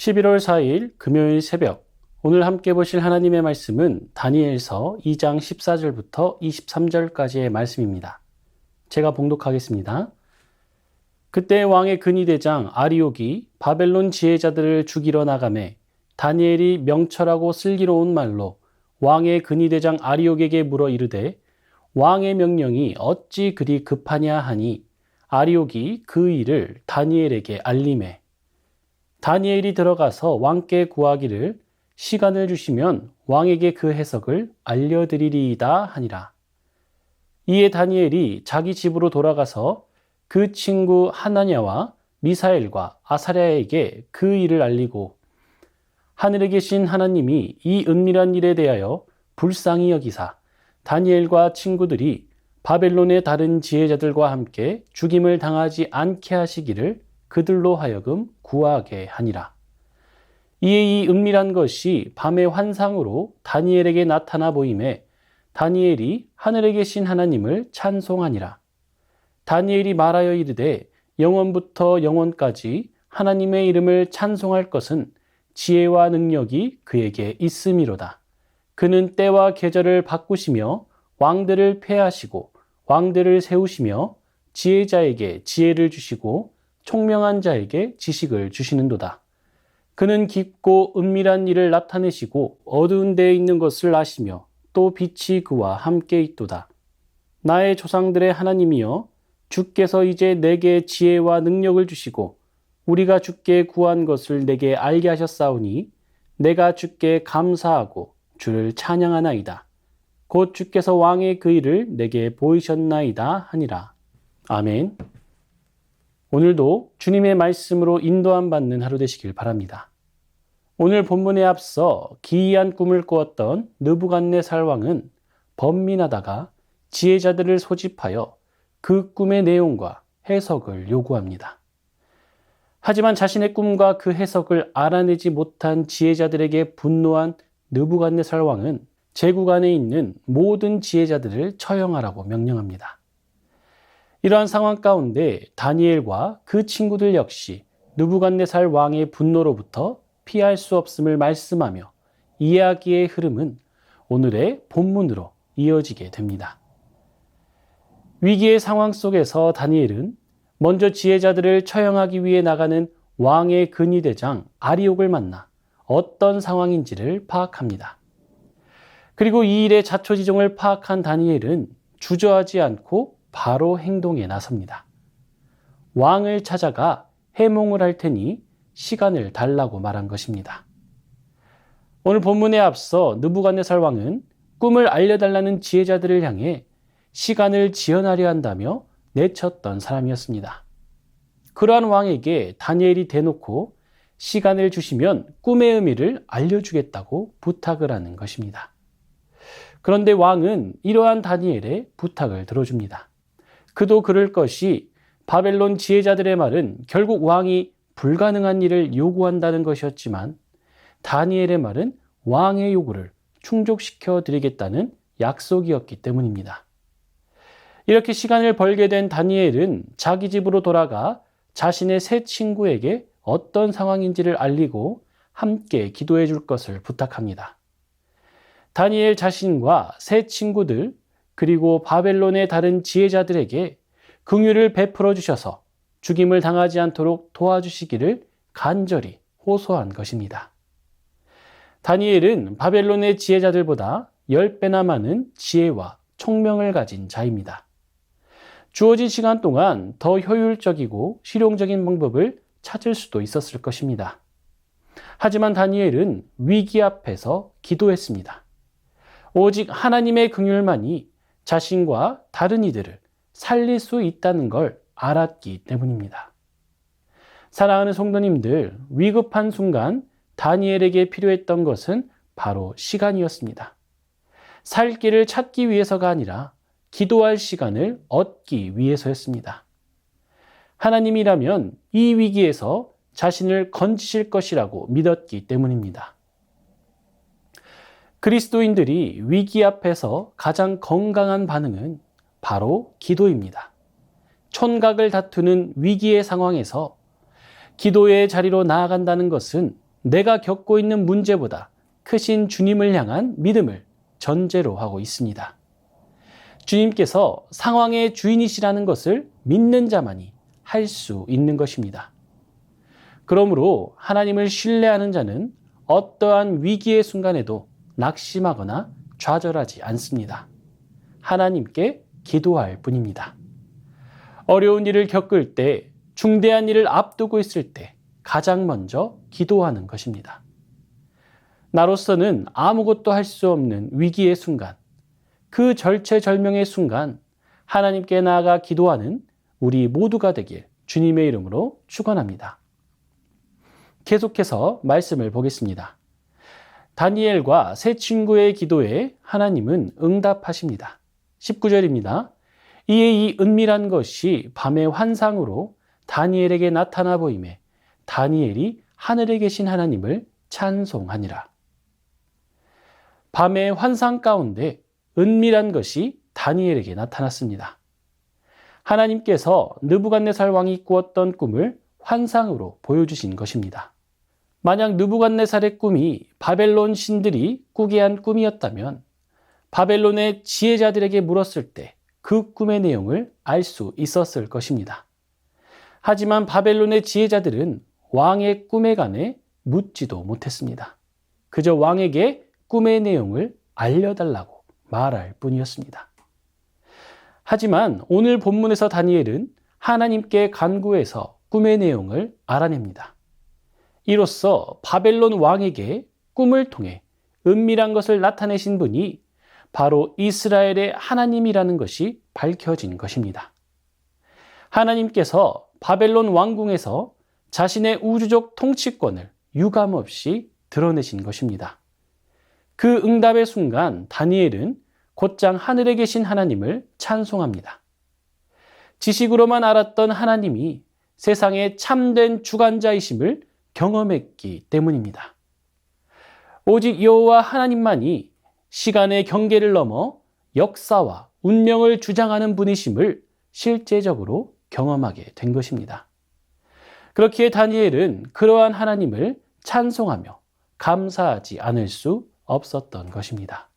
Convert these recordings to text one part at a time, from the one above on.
11월 4일 금요일 새벽 오늘 함께 보실 하나님의 말씀은 다니엘서 2장 14절부터 23절까지의 말씀입니다. 제가 봉독하겠습니다. 그때 왕의 근위 대장 아리옥이 바벨론 지혜자들을 죽이러 나가매 다니엘이 명철하고 슬기로운 말로 왕의 근위 대장 아리옥에게 물어 이르되 왕의 명령이 어찌 그리 급하냐 하니 아리옥이 그 일을 다니엘에게 알림해 다니엘이 들어가서 왕께 구하기를 시간을 주시면 왕에게 그 해석을 알려드리리이다 하니라. 이에 다니엘이 자기 집으로 돌아가서 그 친구 하나냐와 미사엘과 아사랴에게 그 일을 알리고 하늘에 계신 하나님이 이 은밀한 일에 대하여 불쌍히 여기사 다니엘과 친구들이 바벨론의 다른 지혜자들과 함께 죽임을 당하지 않게 하시기를 그들로 하여금 구하게 하니라. 이에 이 은밀한 것이 밤의 환상으로 다니엘에게 나타나 보임에 다니엘이 하늘에 계신 하나님을 찬송하니라. 다니엘이 말하여 이르되 영원부터 영원까지 하나님의 이름을 찬송할 것은 지혜와 능력이 그에게 있음이로다. 그는 때와 계절을 바꾸시며 왕들을 폐하시고 왕들을 세우시며 지혜자에게 지혜를 주시고 총명한 자에게 지식을 주시는도다. 그는 깊고 은밀한 일을 나타내시고 어두운 데에 있는 것을 아시며 또 빛이 그와 함께 있도다. 나의 조상들의 하나님이여 주께서 이제 내게 지혜와 능력을 주시고 우리가 주께 구한 것을 내게 알게 하셨사오니 내가 주께 감사하고 주를 찬양하나이다. 곧 주께서 왕의 그 일을 내게 보이셨나이다 하니라. 아멘. 오늘도 주님의 말씀으로 인도함 받는 하루 되시길 바랍니다. 오늘 본문에 앞서 기이한 꿈을 꾸었던 느부갓네살 왕은 번민하다가 지혜자들을 소집하여 그 꿈의 내용과 해석을 요구합니다. 하지만 자신의 꿈과 그 해석을 알아내지 못한 지혜자들에게 분노한 느부갓네살 왕은 제국 안에 있는 모든 지혜자들을 처형하라고 명령합니다. 이러한 상황 가운데 다니엘과 그 친구들 역시 누부갓네살 왕의 분노로부터 피할 수 없음을 말씀하며 이야기의 흐름은 오늘의 본문으로 이어지게 됩니다. 위기의 상황 속에서 다니엘은 먼저 지혜자들을 처형하기 위해 나가는 왕의 근위대장 아리옥을 만나 어떤 상황인지를 파악합니다. 그리고 이 일의 자초지종을 파악한 다니엘은 주저하지 않고 바로 행동에 나섭니다. 왕을 찾아가 해몽을 할 테니 시간을 달라고 말한 것입니다. 오늘 본문에 앞서 느부갓네살 왕은 꿈을 알려달라는 지혜자들을 향해 시간을 지연하려 한다며 내쳤던 사람이었습니다. 그러한 왕에게 다니엘이 대놓고 시간을 주시면 꿈의 의미를 알려주겠다고 부탁을 하는 것입니다. 그런데 왕은 이러한 다니엘의 부탁을 들어줍니다. 그도 그럴 것이 바벨론 지혜자들의 말은 결국 왕이 불가능한 일을 요구한다는 것이었지만 다니엘의 말은 왕의 요구를 충족시켜 드리겠다는 약속이었기 때문입니다. 이렇게 시간을 벌게 된 다니엘은 자기 집으로 돌아가 자신의 새 친구에게 어떤 상황인지를 알리고 함께 기도해 줄 것을 부탁합니다. 다니엘 자신과 새 친구들 그리고 바벨론의 다른 지혜자들에게 긍휼을 베풀어 주셔서 죽임을 당하지 않도록 도와주시기를 간절히 호소한 것입니다. 다니엘은 바벨론의 지혜자들보다 10배나 많은 지혜와 총명을 가진 자입니다. 주어진 시간 동안 더 효율적이고 실용적인 방법을 찾을 수도 있었을 것입니다. 하지만 다니엘은 위기 앞에서 기도했습니다. 오직 하나님의 긍휼만이 자신과 다른 이들을 살릴 수 있다는 걸 알았기 때문입니다. 사랑하는 성도님들, 위급한 순간 다니엘에게 필요했던 것은 바로 시간이었습니다. 살 길을 찾기 위해서가 아니라 기도할 시간을 얻기 위해서였습니다. 하나님이라면 이 위기에서 자신을 건지실 것이라고 믿었기 때문입니다. 그리스도인들이 위기 앞에서 가장 건강한 반응은 바로 기도입니다. 촌각을 다투는 위기의 상황에서 기도의 자리로 나아간다는 것은 내가 겪고 있는 문제보다 크신 주님을 향한 믿음을 전제로 하고 있습니다. 주님께서 상황의 주인이시라는 것을 믿는 자만이 할 수 있는 것입니다. 그러므로 하나님을 신뢰하는 자는 어떠한 위기의 순간에도 낙심하거나 좌절하지 않습니다. 하나님께 기도할 뿐입니다. 어려운 일을 겪을 때, 중대한 일을 앞두고 있을 때 가장 먼저 기도하는 것입니다. 나로서는 아무것도 할 수 없는 위기의 순간, 그 절체절명의 순간 하나님께 나아가 기도하는 우리 모두가 되길 주님의 이름으로 축원합니다. 계속해서 말씀을 보겠습니다. 다니엘과 세 친구의 기도에 하나님은 응답하십니다. 19절입니다. 이에 이 은밀한 것이 밤의 환상으로 다니엘에게 나타나 보임에 다니엘이 하늘에 계신 하나님을 찬송하니라. 밤의 환상 가운데 은밀한 것이 다니엘에게 나타났습니다. 하나님께서 느부갓네살 왕이 꾸었던 꿈을 환상으로 보여주신 것입니다. 만약 느부갓네살의 꿈이 바벨론 신들이 꾸게 한 꿈이었다면 바벨론의 지혜자들에게 물었을 때 그 꿈의 내용을 알 수 있었을 것입니다. 하지만 바벨론의 지혜자들은 왕의 꿈에 관해 묻지도 못했습니다. 그저 왕에게 꿈의 내용을 알려달라고 말할 뿐이었습니다. 하지만 오늘 본문에서 다니엘은 하나님께 간구해서 꿈의 내용을 알아냅니다. 이로써 바벨론 왕에게 꿈을 통해 은밀한 것을 나타내신 분이 바로 이스라엘의 하나님이라는 것이 밝혀진 것입니다. 하나님께서 바벨론 왕궁에서 자신의 우주적 통치권을 유감없이 드러내신 것입니다. 그 응답의 순간 다니엘은 곧장 하늘에 계신 하나님을 찬송합니다. 지식으로만 알았던 하나님이 세상의 참된 주관자이심을 경험했기 때문입니다. 오직 여호와 하나님만이 시간의 경계를 넘어 역사와 운명을 주장하는 분이심을 실제적으로 경험하게 된 것입니다. 그렇기에 다니엘은 그러한 하나님을 찬송하며 감사하지 않을 수 없었던 것입니다.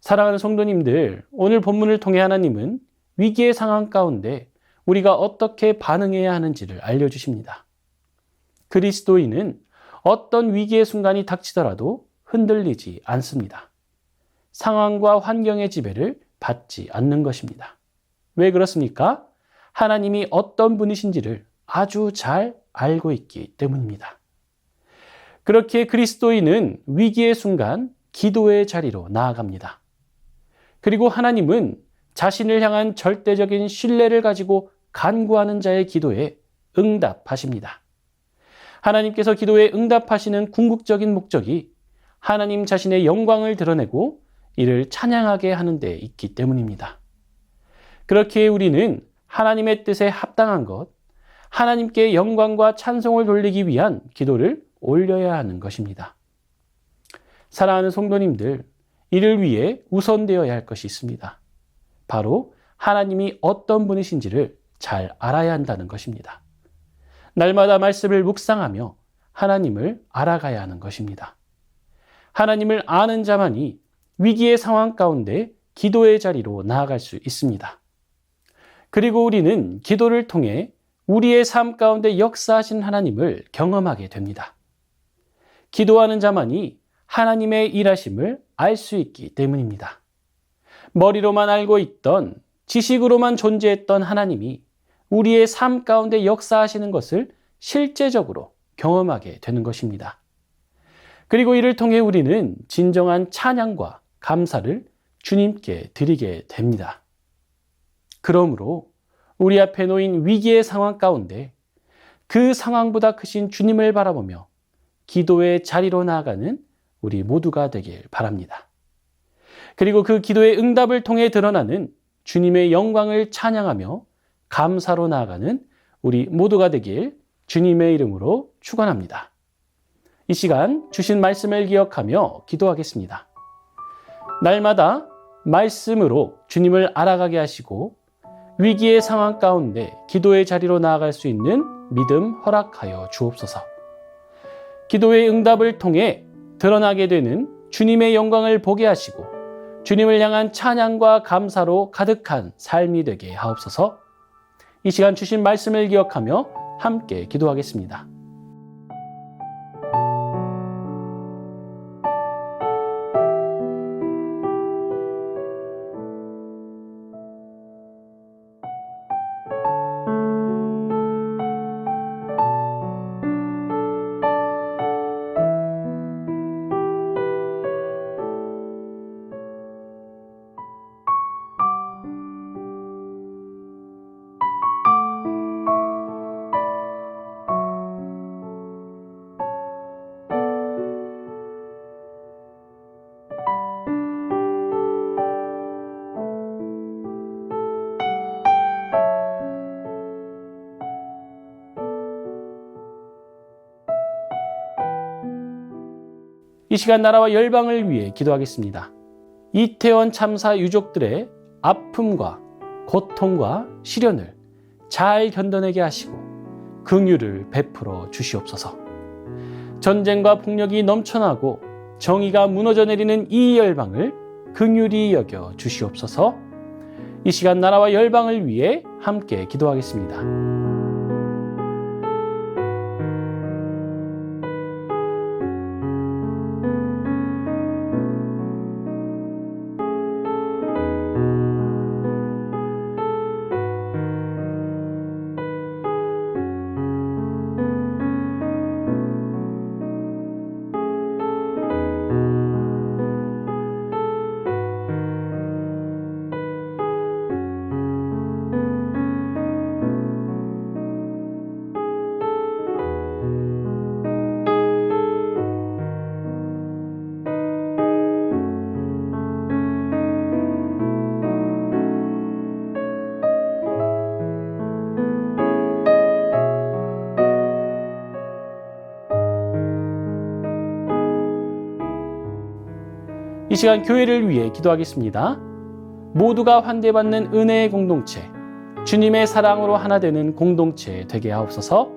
사랑하는 성도님들, 오늘 본문을 통해 하나님은 위기의 상황 가운데 우리가 어떻게 반응해야 하는지를 알려주십니다. 그리스도인은 어떤 위기의 순간이 닥치더라도 흔들리지 않습니다. 상황과 환경의 지배를 받지 않는 것입니다. 왜 그렇습니까? 하나님이 어떤 분이신지를 아주 잘 알고 있기 때문입니다. 그렇게 그리스도인은 위기의 순간 기도의 자리로 나아갑니다. 그리고 하나님은 자신을 향한 절대적인 신뢰를 가지고 간구하는 자의 기도에 응답하십니다. 하나님께서 기도에 응답하시는 궁극적인 목적이 하나님 자신의 영광을 드러내고 이를 찬양하게 하는 데 있기 때문입니다. 그렇기에 우리는 하나님의 뜻에 합당한 것, 하나님께 영광과 찬송을 돌리기 위한 기도를 올려야 하는 것입니다. 사랑하는 성도님들, 이를 위해 우선되어야 할 것이 있습니다. 바로 하나님이 어떤 분이신지를 잘 알아야 한다는 것입니다. 날마다 말씀을 묵상하며 하나님을 알아가야 하는 것입니다. 하나님을 아는 자만이 위기의 상황 가운데 기도의 자리로 나아갈 수 있습니다. 그리고 우리는 기도를 통해 우리의 삶 가운데 역사하신 하나님을 경험하게 됩니다. 기도하는 자만이 하나님의 일하심을 알 수 있기 때문입니다. 머리로만 알고 있던 지식으로만 존재했던 하나님이 우리의 삶 가운데 역사하시는 것을 실제적으로 경험하게 되는 것입니다. 그리고 이를 통해 우리는 진정한 찬양과 감사를 주님께 드리게 됩니다. 그러므로 우리 앞에 놓인 위기의 상황 가운데 그 상황보다 크신 주님을 바라보며 기도의 자리로 나아가는 우리 모두가 되길 바랍니다. 그리고 그 기도의 응답을 통해 드러나는 주님의 영광을 찬양하며 감사로 나아가는 우리 모두가 되길 주님의 이름으로 축원합니다. 이 시간 주신 말씀을 기억하며 기도하겠습니다. 날마다 말씀으로 주님을 알아가게 하시고 위기의 상황 가운데 기도의 자리로 나아갈 수 있는 믿음 허락하여 주옵소서. 기도의 응답을 통해 드러나게 되는 주님의 영광을 보게 하시고 주님을 향한 찬양과 감사로 가득한 삶이 되게 하옵소서. 이 시간 주신 말씀을 기억하며 함께 기도하겠습니다. 이 시간 나라와 열방을 위해 기도하겠습니다. 이태원 참사 유족들의 아픔과 고통과 시련을 잘 견뎌내게 하시고 긍휼을 베풀어 주시옵소서. 전쟁과 폭력이 넘쳐나고 정의가 무너져 내리는 이 열방을 긍휼히 여겨 주시옵소서. 이 시간 나라와 열방을 위해 함께 기도하겠습니다. 이 시간 교회를 위해 기도하겠습니다. 모두가 환대받는 은혜의 공동체, 주님의 사랑으로 하나 되는 공동체 되게 하옵소서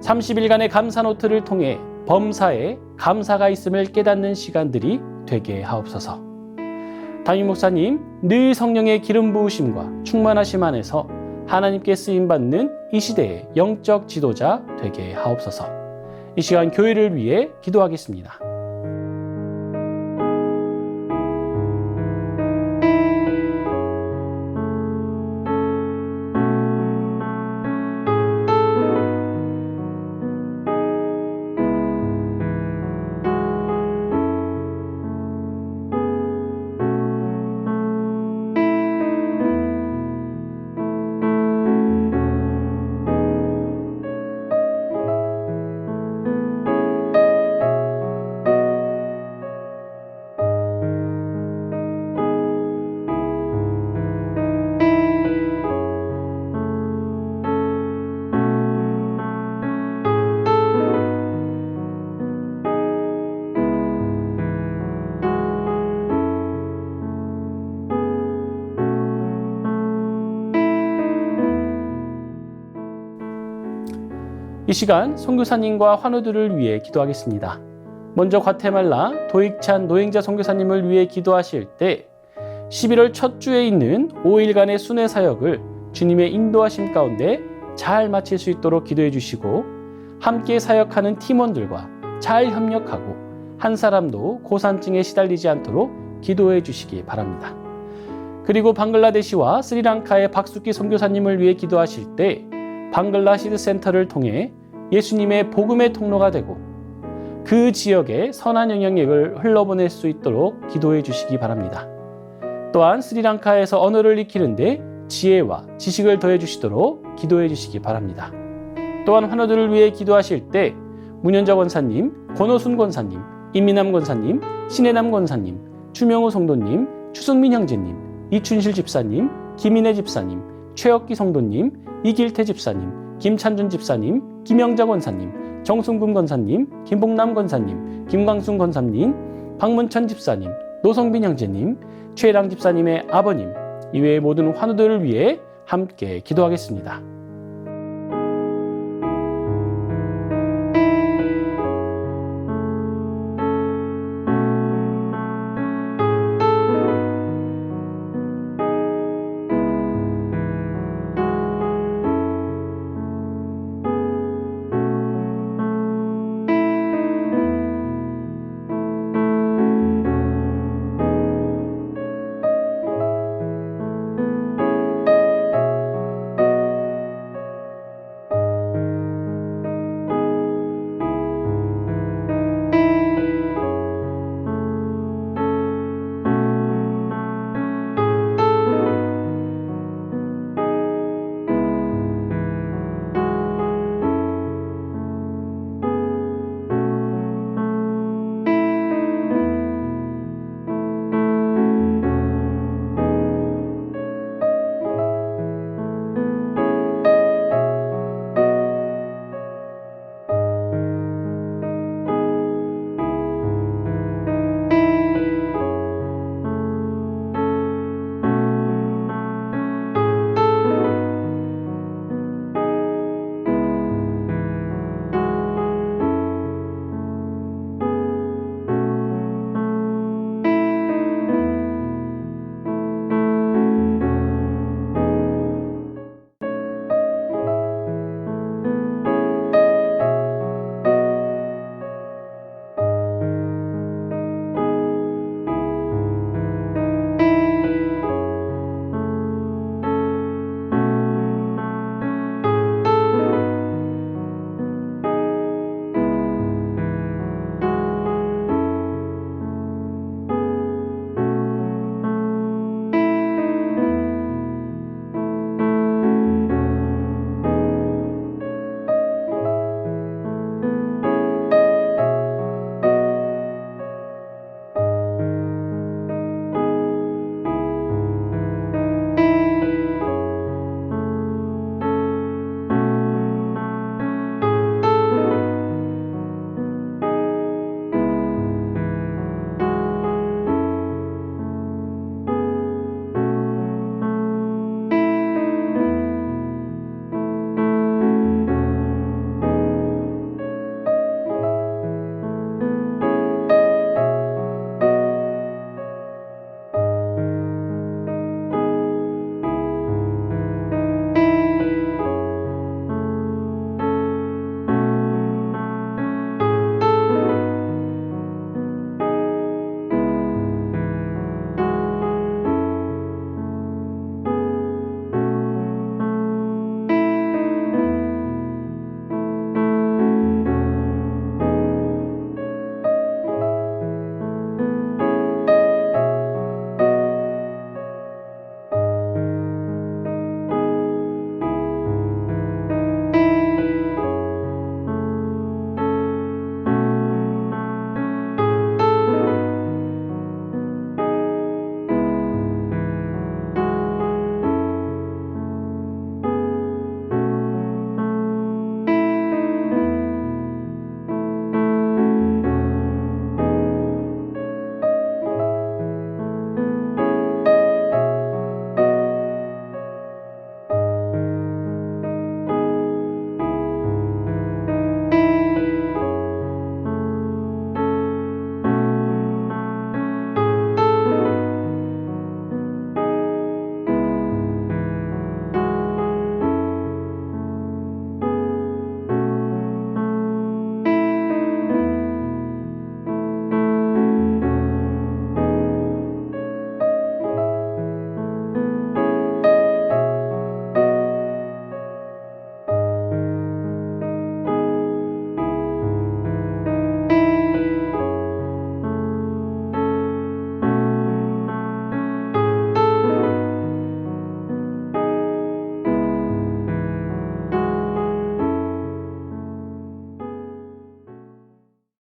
30일간의 감사 노트를 통해 범사에 감사가 있음을 깨닫는 시간들이 되게 하옵소서 담임 목사님, 늘 성령의 기름 부으심과 충만하심 안에서 하나님께 쓰임 받는 이 시대의 영적 지도자 되게 하옵소서 이 시간 교회를 위해 기도하겠습니다. 이 시간 선교사님과 환우들을 위해 기도하겠습니다. 먼저 과테말라 도익찬 노행자 선교사님을 위해 기도하실 때 11월 첫 주에 있는 5일간의 순회 사역을 주님의 인도하심 가운데 잘 마칠 수 있도록 기도해 주시고 함께 사역하는 팀원들과 잘 협력하고 한 사람도 고산증에 시달리지 않도록 기도해 주시기 바랍니다. 그리고 방글라데시와 스리랑카의 박숙기 선교사님을 위해 기도하실 때 방글라시드 센터를 통해 예수님의 복음의 통로가 되고 그 지역에 선한 영향력을 흘러보낼 수 있도록 기도해 주시기 바랍니다. 또한 스리랑카에서 언어를 익히는데 지혜와 지식을 더해 주시도록 기도해 주시기 바랍니다. 또한 환우들을 위해 기도하실 때 문현자 권사님, 권호순 권사님, 임미남 권사님, 신혜남 권사님, 추명호 성도님, 추승민 형제님, 이춘실 집사님, 김인혜 집사님, 최혁기 성도님, 이길태 집사님, 김찬준 집사님, 김영자 권사님, 정순금 권사님, 김복남 권사님, 김광순 권사님, 박문천 집사님, 노성빈 형제님, 최랑 집사님의 아버님, 이외의 모든 환우들을 위해 함께 기도하겠습니다.